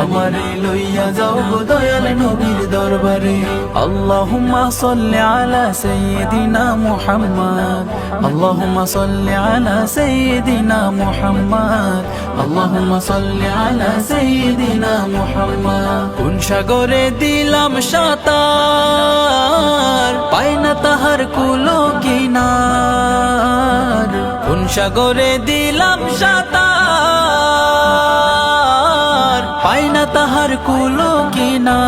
আমারে লইয়া যাও গো দয়াল নবীর দরবারে। আল্লাহুম্মা সাল্লি আলা সাইয়্যিদিনা মুহাম্মদ। আল্লাহুম্মা সাল্লি আলা সাইয়্যিদিনা মুহাম্মদ। আল্লাহুম্মা সাল্লি আলা সাইয়্যিদিনা মুহাম্মদ। কোন সাগরে দিলাম সাঁতার, পাই না তাহার কুলো কিনার। কোন সাগরে দিলাম সাঁতার পায় না তাহার কুলো কিনা।